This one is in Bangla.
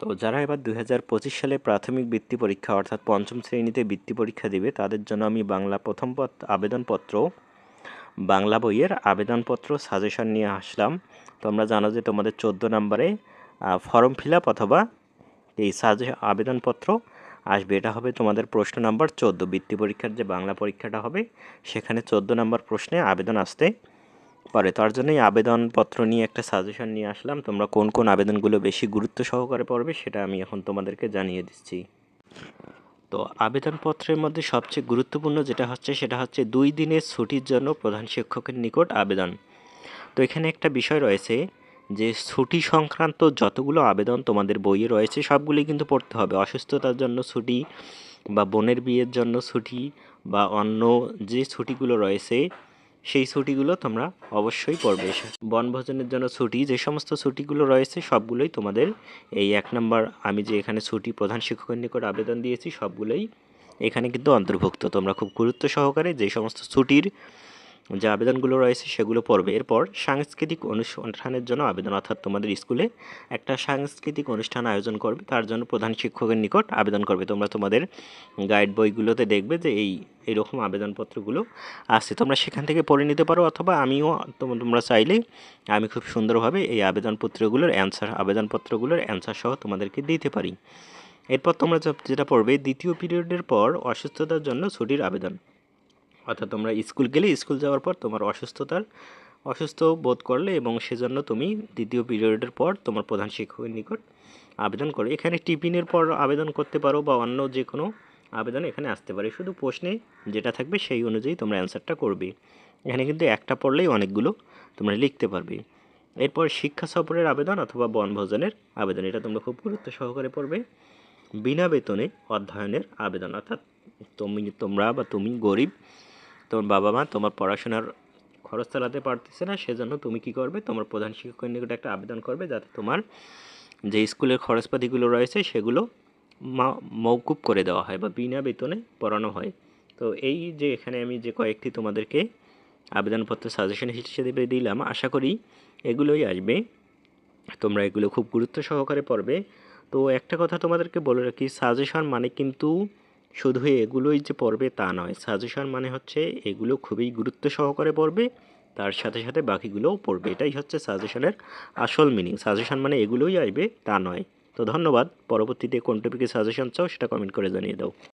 তো যারা এবার দুই হাজার পঁচিশ সালে প্রাথমিক বৃত্তি পরীক্ষা, অর্থাৎ পঞ্চম শ্রেণীতে বৃত্তি পরীক্ষা দিবে, তাদের জন্য আমি বাংলা প্রথম পত্র আবেদনপত্র, বাংলা বইয়ের আবেদনপত্র সাজেশন নিয়ে আসলাম। তোমরা জানো যে তোমাদের চোদ্দ নম্বরে ফর্ম ফিল আপ অথবা এই সাজে আবেদনপত্র আসবে। এটা হবে তোমাদের প্রশ্ন নাম্বার চোদ্দ। বৃত্তি পরীক্ষার যে বাংলা পরীক্ষাটা হবে, সেখানে চোদ্দ নম্বর প্রশ্নে আবেদন আসতে পারে। তার জন্যই আবেদনপত্র নিয়ে একটা সাজেশন নিয়ে আসলাম। তোমরা কোন কোন আবেদনগুলো বেশি গুরুত্ব সহকারে পড়বে সেটা আমি এখন তোমাদেরকে জানিয়ে দিচ্ছি। তো আবেদনপত্রের মধ্যে সবচেয়ে গুরুত্বপূর্ণ যেটা হচ্ছে সেটা হচ্ছে দুই দিনের ছুটির জন্য প্রধান শিক্ষকের নিকট আবেদন। তো এখানে একটা বিষয় রয়েছে যে ছুটি সংক্রান্ত যতগুলো আবেদন তোমাদের বইয়ে রয়েছে সবগুলি কিন্তু পড়তে হবে। অসুস্থতার জন্য ছুটি বা বোনের বিয়ের জন্য ছুটি বা অন্য যে ছুটিগুলো রয়েছে সেই ছুটিগুলো তোমরা অবশ্যই পড়বে বনভোজনের জন্য ছুটি, যে সমস্ত ছুটিগুলো রয়েছে, সবগুলোই তোমাদের এই এক নম্বর আমি যে এখানে ছুটি প্রধান শিক্ষকের নিকট আবেদন দিয়েছি, সবগুলোই এখানে কিন্তু অন্তর্ভুক্ত। তোমরা খুব গুরুত্ব সহকারে যে সমস্ত ছুটির যে আবেদনগুলো রয়েছে সেগুলো পড়বে। এরপর সাংস্কৃতিক অনুষ্ঠানের জন্য আবেদন, অর্থাৎ তোমাদের স্কুলে একটা সাংস্কৃতিক অনুষ্ঠান আয়োজন করবে। তার জন্য প্রধান শিক্ষকের নিকট আবেদন করবে। তোমরা তোমাদের গাইড বইগুলোতে দেখবে যে এই এরকম আবেদনপত্রগুলো আছে। তোমরা সেখান থেকে পড়ে নিতে পারো অথবা আমিও তোমরা চাইলে আমি খুব সুন্দরভাবে এই আবেদনপত্রগুলোর অ্যান্সার আবেদনপত্রগুলোর অ্যান্সার সহ তোমাদেরকে দিতে পারি। এরপর তোমরা যেটা পড়বে, দ্বিতীয় পিরিয়ডের পর অসুস্থতার জন্য ছুটির আবেদন। অর্থাৎ তোমরা স্কুল গেলে স্কুল যাওয়ার পর তোমার অসুস্থতার, অসুস্থ বোধ করলে এবং সেজন্য তুমি দ্বিতীয় পিরিয়ডের পর তোমার প্রধান শিক্ষকের নিকট আবেদন করো। এখানে টিফিনের পর আবেদন করতে পারো বা অন্য যে কোনো আবেদন এখানে আসতে পারে। শুধু প্রশ্নে যেটা থাকবে সেই অনুযায়ী তোমরা অ্যান্সারটা করবে। এখানে কিন্তু একটা পড়লেই অনেকগুলো তোমরা লিখতে পারবে। এরপর শিক্ষা সফরের আবেদন অথবা বনভোজনের আবেদন, এটা তোমরা খুব গুরুত্ব সহকারে পড়বে। বিনা বেতনে অধ্যয়নের আবেদন, অর্থাৎ তুমি, তোমরা বা তুমি গরিব তোমার বাবা মা তোমার পড়াশোনার খরচ চালাতে পারতেছে না, সেজন্য তুমি কি করবে? তোমার প্রধান শিক্ষকের নিকট একটা আবেদন করবে যাতে তোমার যে স্কুলের খরচপাতিগুলো রয়েছে সেগুলো মৌকুব করে দেওয়া হয় বা বিনা বেতনে পড়ানো হয়। তো এই যে এখানে আমি যে কয়েকটি তোমাদেরকে আবেদনপত্র সাজেশন হিসেবে দিলাম, আশা করি এগুলোই আসবে। তোমরা এগুলো খুব গুরুত্ব সহকারে পড়বে। তো একটা কথা তোমাদেরকে বলে রাখি সাজেশন মানে কিন্তু শুধু এগুলোই যে পড়বে তা নয় সাজেশন মানে হচ্ছে এগুলো খুবই গুরুত্ব সহকারে পড়বে, তার সাথে সাথে বাকিগুলোও পড়বে। এটাই হচ্ছে সাজেশনের আসল মিনিং সাজেশন মানে এগুলোই আসবে তা নয়। তো ধন্যবাদ। পরবর্তীতে কোন টপিকে সাজেশন চাও সেটা কমেন্ট করে জানিয়ে দাও।